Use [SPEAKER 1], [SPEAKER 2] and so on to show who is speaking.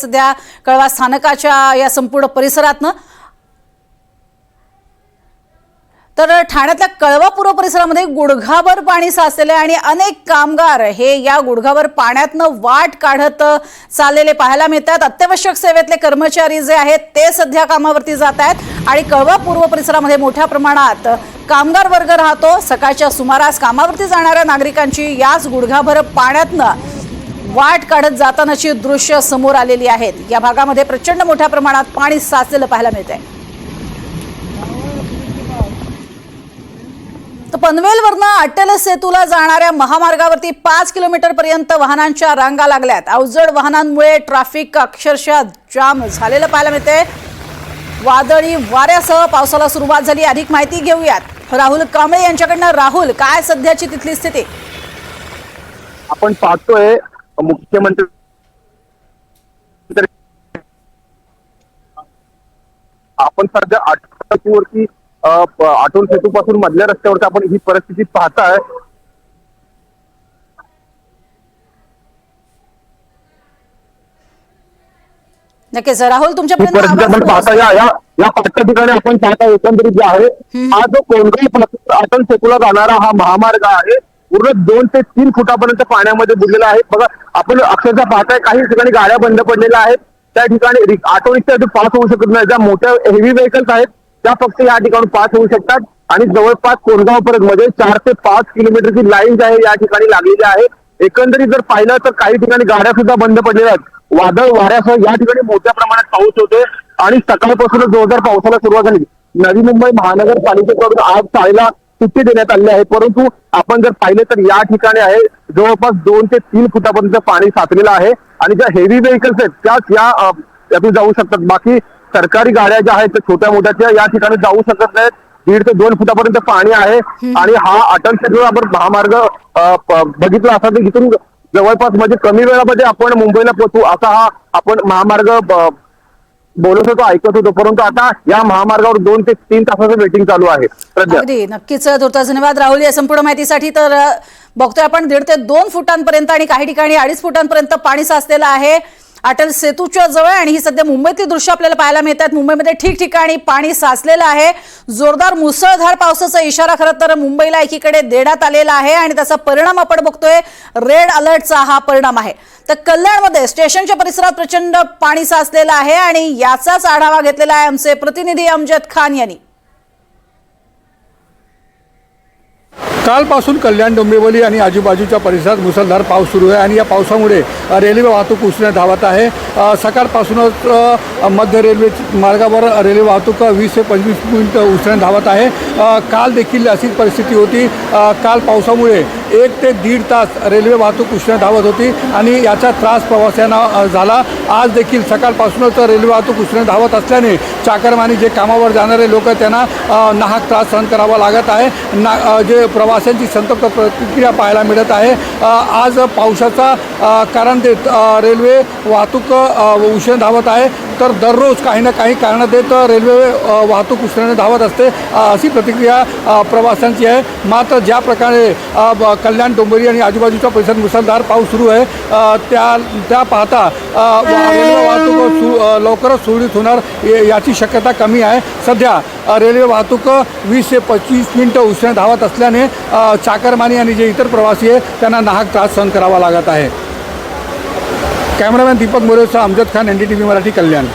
[SPEAKER 1] सध्या कळवा स्थानकाच्या या संपूर्ण परिसरातनं. तर ठाण्यातल्या कळवा पूर्व परिसरामध्ये गुडघाभर पाणी साचलेलं आहे आणि अनेक कामगार हे या गुडघाभर पाण्यातनं वाट काढत चाललेले पाहायला मिळतात. अत्यावश्यक सेवेतले कर्मचारी जे आहेत ते सध्या कामावरती जात आहेत आणि कळवा पूर्व परिसरामध्ये मोठ्या प्रमाणात कामगार वर्ग राहतो. सकाळच्या सुमारास कामावरती जाणाऱ्या नागरिकांची याच गुडघाभर पाण्यातनं वाट काढत जातानाची दृश्य समोर आलेली आहेत. या भागामध्ये प्रचंड मोठ्या प्रमाणात पाणी साचलेलं पाहायला मिळतंय. तर पनवेलवरनं अटल सेतूला जाणाऱ्या महामार्गावरती पाच किलोमीटर पर्यंत वाहनांच्या रांगा लागल्यात. अवजड वाहनांमुळे ट्रॅफिक अक्षरशः जाम झालेलं पाहायला मिळते वादळी वाऱ्यासह पावसाला सुरुवात झाली. अधिक माहिती घेऊयात. राहुल कांबळे यांच्याकडनं. राहुल काय सध्याची तिथली स्थिती?
[SPEAKER 2] आपण पाहतोय मुख्यमंत्री आपण सध्या आठवड्यावरती आटोल सेतू पासून मधल्या रस्त्यावरती आपण ही परिस्थिती पाहताय.
[SPEAKER 1] नक्कीच राहुल
[SPEAKER 2] आपण पाहता या या पाचच्या ठिकाणी आपण पाहता एकंदरीत जे आहे हा जो कोणगाव आटल सेतूला जाणारा हा महामार्ग आहे. पूर्ण दोन ते तीन फुटापर्यंत पाण्यामध्ये बुडलेला आहे. बघा आपण अक्षरशः पाहताय काही ठिकाणी गाड्या बंद पडलेल्या आहेत. त्या ठिकाणी ऑटो रिक्षा पास होऊ शकत नाही. ज्या मोठ्या हेवी व्हेकल्स आहेत त्या फक्त या ठिकाणी पास होऊ शकतात. आणि जवळपास कोरगाव पर्यंत म्हणजे चार ते पाच किलोमीटरची लाईन जी आहे या ठिकाणी लागलेली आहे. एकंदरीत जर पाहिलं तर काही ठिकाणी गाड्या सुद्धा बंद पडलेल्या आहेत. वादळ वाऱ्यासह या ठिकाणी मोठ्या प्रमाणात पाऊस होतोय. आणि सकाळपासूनच जोरदार पावसाला सुरुवात झाली. नवी मुंबई महानगरपालिकेकडून आज शाळेला सुट्टी देण्यात आली आहे. परंतु आपण जर पाहिलं तर या ठिकाणी आहे जवळपास दोन ते तीन फुटापर्यंत पाणी साचलेलं आहे. आणि ज्या हेवी व्हेकल्स आहेत त्याच या अ, यातून जाऊ शकतात. बाकी सरकारी गाड्या ज्या आहेत त्या छोट्या मोठ्या त्या या ठिकाणी जाऊ शकत नाहीत. दीड ते दोन फुटापर्यंत पाणी आहे. आणि हा अटल सेतू आपण महामार्ग बघितला असा तर इथून जवळपास म्हणजे कमी वेळामध्ये आपण मुंबईला पोहोचू. असा हा आपण महामार्ग बोलत होतो ऐकत होतो परंतु आता या महामार्गावर दोन ते तीन तासाचं वेटिंग चालू आहे.
[SPEAKER 1] अगदी नक्कीच तुर्तास धन्यवाद. राहुल या संपूर्ण माहितीसाठी तर बघतोय आपण दीड ते दोन फुटांपर्यंत आणि काही ठिकाणी अडीच फुटांपर्यंत पाणी साचलेलं आहे. अटल सेतूच्या जवळ आणि ही सध्या मुंबईतली दृश्य आपल्याला पाहायला मिळतात मुंबईमध्ये ठिकठिकाणी पाणी साचलेलं आहे. जोरदार मुसळधार पावसाचा इशारा खरं तर मुंबईला एकीकडे देण्यात आलेला आहे आणि त्याचा परिणाम आपण बघतोय. रेड अलर्टचा हा परिणाम आहे. तर कल्याणमध्ये स्टेशनच्या परिसरात प्रचंड पाणी साचलेलं आहे आणि याचाच आढावा घेतलेला आहे आमचे प्रतिनिधी अमजद खान यांनी.
[SPEAKER 3] कालपासून कल्याण डोंबिवली आणि आजूबाजूच्या परिसरात मुसळधार पाऊस सुरू आहे आणि या पावसामुळे रेल्वे वाहतूक उसळण्यात धावत आहे. सकाळपासूनच मध्य रेल्वे मार्गावर रेल्वे वाहतूक वीस ते पंचवीस मिनिट उसळण्यात धावत आहे. काल देखील अशीच परिस्थिती होती. काल पावसामुळे एक ते दीड तास रेल्वे वाहतूक उष्ण धावत होती आणि याचा त्रास प्रवाशांना झाला. आज देखील सकाळपासूनच रेल्वे वाहतूक उष्ण धावत असल्याने चाकरमानी जे कामावर जाणारे लोक त्यांना नाहक त्रास सहन करावा लागत आहे. ना जे प्रवाशांची संतप्त प्रतिक्रिया पाहायला मिळत आहे आज पावसाचा कारण देत रेल्वे वाहतूक उष्ण धावत आहे. तर दररोज काही ना काही कारणं देत रेल्वे वाहतूक उसळणे धावत असते. अशी प्रतिक्रिया प्रवाशांची आहे. मात्र ज्या प्रकारे कल्याण डोंबरी आणि आजूबाजूच्या परिसर मुसळधार पाऊस सुरू आहे त्या त्या पाहता रेल्वे वाहतूक सु लवकरच सुरळीत होणार याची शक्यता कमी आहे. सध्या रेल्वे वाहतूक वीस ते पंचवीस मिनटं उसळणे धावत असल्याने चाकरमानी आणि जे इतर प्रवासी आहे त्यांना नाहक त्रास सहन करावा लागत आहे. Cameraman Deepak मोरेसह Amjad Khan N D T V Marathi Kalyan.